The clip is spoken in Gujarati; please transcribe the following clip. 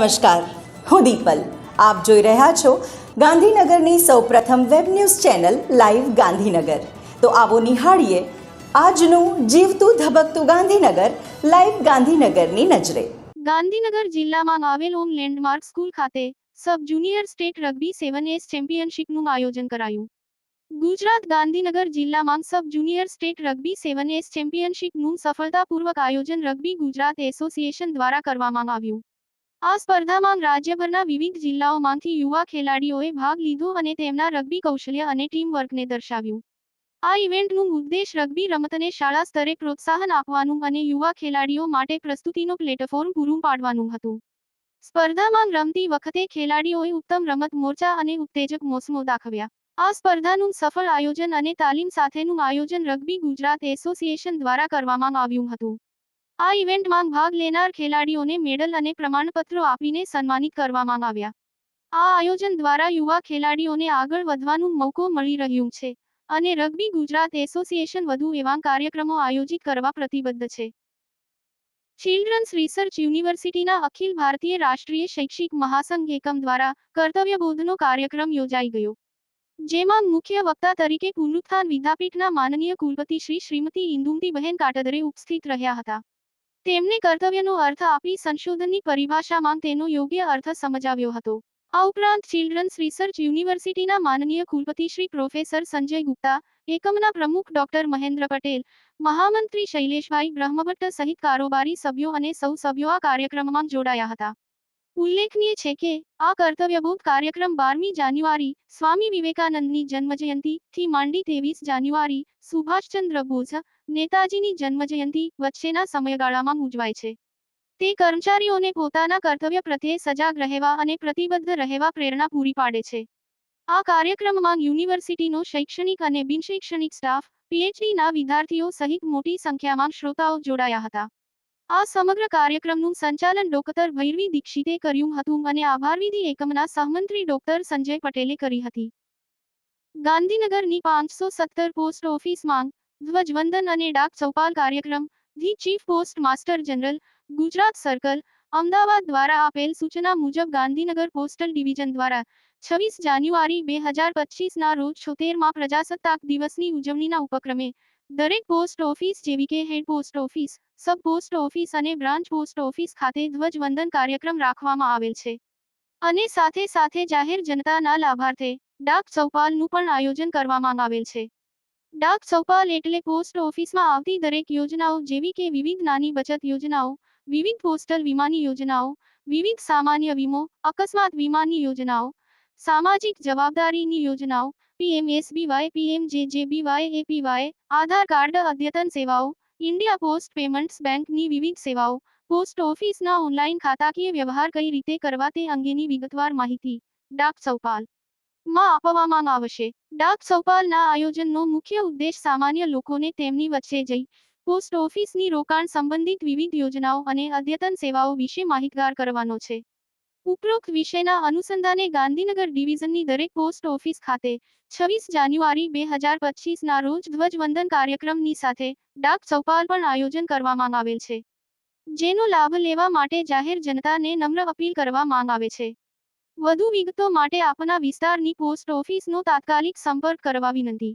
નમસ્કાર, હું દીપલ. આપ જોઈ રહ્યા છો ગાંધીનગરની સૌપ્રથમ web news channel live Gandhinagar. તો આવો નિહાળીએ આજનું જીવતું ધબકતું ગાંધીનગર, લાઈવ ગાંધીનગરની નજરે. ગાંધીનગર જિલ્લામાં આવેલ ઓમ લેન્ડમાર્ક સ્કૂલ ખાતે sub junior state rugby sevens ચેમ્પિયનશિપનું આયોજન કરાયું. ગુજરાત ગાંધીનગર જિલ્લામાં sub junior state rugby sevens ચેમ્પિયનશિપનું સફળતાપૂર્વક આયોજન રગ્બી ગુજરાત એસોસિએશન દ્વારા કરવામાં આવ્યું. આ સ્પર્ધામાં રાજ્યભરના વિવિધ જિલ્લાઓમાંથી યુવા ખેલાડીઓએ ભાગ લીધો અને તેમના રગ્બી કૌશલ્ય અને ટીમ વર્કને દર્શાવ્યું. આ ઇવેન્ટનું ઉદ્દેશ રગ્બી રમતને શાળા સ્તરે પ્રોત્સાહન આપવાનું અને યુવા ખેલાડીઓ માટે પ્રસ્તુતિનો પ્લેટફોર્મ પૂરું પાડવાનું હતું. સ્પર્ધામાં રમતી વખતે ખેલાડીઓએ ઉત્તમ રમત મોરચા અને ઉત્તેજક મોસમો દાખવ્યા. આ સ્પર્ધાનું સફળ આયોજન અને તાલીમ સાથેનું આયોજન રગ્બી ગુજરાત એસોસિએશન દ્વારા કરવામાં આવ્યું હતું. આ ઇવેન્ટમાં ભાગ લેનાર ખેલાડીઓને મેડલ અને પ્રમાણપત્રો આપીને સન્માનિત કરવામાં આવ્યા. આ આયોજન દ્વારા યુવા ખેલાડીઓને આગળ વધવાનું મોકો મળી રહ્યું છે અને રગ્બી ગુજરાત એસોસિએશન વધુ એવા કાર્યક્રમો આયોજિત કરવા પ્રતિબદ્ધ છે. ચિલ્ડ્રન્સ રિસર્ચ યુનિવર્સિટીના અખિલ ભારતીય રાષ્ટ્રીય શૈક્ષિક મહાસંઘ એકમ દ્વારા કર્તવ્યબોધનો કાર્યક્રમ યોજાઈ ગયો. જેમાં મુખ્ય વક્તા તરીકે પુનરુત્થાન વિદ્યાપીઠના માનનીય કુલપતિ શ્રી શ્રીમતી ઇન્દુમતીબહેન કાટદરે ઉપસ્થિત રહ્યા હતા. તેમણે કર્તવ્યનો અર્થ આપી સંશોધનની પરિભાષામાં તેનો યોગ્ય અર્થ સમજાવ્યો હતો. આ ઉપરાંત ચિલ્ડ્રન્સ રિસર્ચ યુનિવર્સિટીના માનનીય કુલપતિ શ્રી પ્રોફેસર સંજય ગુપ્તા, એકમના પ્રમુખ ડોક્ટર મહેન્દ્ર પટેલ, મહામંત્રી શૈલેષભાઈ બ્રહ્મભટ્ટ સહિત કારોબારી સભ્યો અને સૌ સભ્યો આ કાર્યક્રમમાં જોડાયા હતા. ઉલ્લેખનીય છે કે, આ કર્તવ્યબોધ કાર્યક્રમ બારમી જાન્યુઆરી સ્વામી વિવેકાનંદની જન્મજયંતિ થી માંડી ત્રેવીસ જાન્યુઆરી સુભાષચંદ્ર બોઝ નેતાજીની જન્મજયંતિ વચ્ચેના સમયગાળામાં ઉજવાય છે. તે કર્મચારીઓને પોતાના કર્તવ્ય પ્રત્યે સજાગ રહેવા અને પ્રતિબદ્ધ રહેવા પ્રેરણા પૂરી પાડે છે. આ કાર્યક્રમમાં યુનિવર્સિટીનો શૈક્ષણિક અને બિનશૈક્ષણિક સ્ટાફ, પીએચડીના વિદ્યાર્થીઓ સહિત મોટી સંખ્યામાં શ્રોતાઓ જોડાયા હતા. આ સમગ્ર કાર્યક્રમનું સંચાલન ડોક્ટર ભૈરવી દીક્ષિતે કર્યું હતું અને આભારવિધિ એકમના સહમંત્રી ડોક્ટર સંજય પટેલે કરી હતી. ગાંધીનગરની પાંચસો સત્તર પોસ્ટ ઓફિસમાં ધ્વજવંદન અને ડાક ચૌપાલ કાર્યક્રમ, the chief post master general, Gujarat circle, Ahmedabad દ્વારા આપેલ સૂચના મુજબ ગાંધીનગર પોસ્ટલ ડિવિઝન દ્વારા છવ્વીસ જાન્યુઆરી બે હજાર પચીસના રોજ છોતેરમાં પ્રજાસત્તાક દિવસની ઉજવણીના ઉપક્રમે દરેક પોસ્ટ ઓફિસ જેવી કે head post office, sub post office અને બ્રાન્ચ પોસ્ટ ઓફિસ ખાતે ધ્વજવંદન કાર્યક્રમ રાખવામાં આવેલ છે. અને સાથે સાથે જાહેર જનતાના લાભાર્થે ડાક ચૌપાલનું પણ આયોજન કરવામાં આવેલ છે. ડાક ચૌપાલ એટલે પોસ્ટ ઓફિસમાં આવતી દરેક યોજનાઓ જેવી કે વિવિધ નાની બચત યોજનાઓ, વિવિધ પોસ્ટલ વીમાની યોજનાઓ, વિવિધ સામાન્ય વીમો, અકસ્માત વીમાની યોજનાઓ, સામાજિક જવાબદારીની યોજનાઓ પીએમએસબીવાય પીએમજેજેબીવાય એપીવાય આધાર કાર્ડ અદ્યતન સેવાઓ ઇન્ડિયા પોસ્ટ પેમેન્ટ્સ બેંકની વિવિધ સેવાઓ પોસ્ટ ઓફિસના ઓનલાઈન ખાતાકીય વ્યવહાર કઈ રીતે કરવા તે અંગેની વિગતવાર માહિતી, ડાક ચૌપાલમાં આપવામાં આવશે. ડાક સૌપાલના આયોજનનો મુખ્ય ઉદ્દેશ સામાન્ય લોકોને તેમની વચ્ચે જઈ પોસ્ટ ઓફિસની રોકાણ સંબંધિત વિવિધ યોજનાઓ અને અદ્યતન સેવાઓ વિશે માહિતગાર કરવાનો છે. ઉપરોક્ત વિષયના અનુસંધાને ગાંધીનગર ડિવિઝનની દરેક પોસ્ટ ઓફિસ ખાતે છવ્વીસ જાન્યુઆરી બે હજાર પચીસના રોજ ધ્વજવંદન કાર્યક્રમની સાથે ડાક ચૌપાલ પણ આયોજન કરવામાં આવેલ છે, જેનો લાભ લેવા માટે જાહેર જનતાને નમ્ર અપીલ કરવા માંગ આવે છે. વધુ વિગતો માટે આપના વિસ્તારની પોસ્ટ ઓફિસનો તાત્કાલિક સંપર્ક કરવા વિનંતી.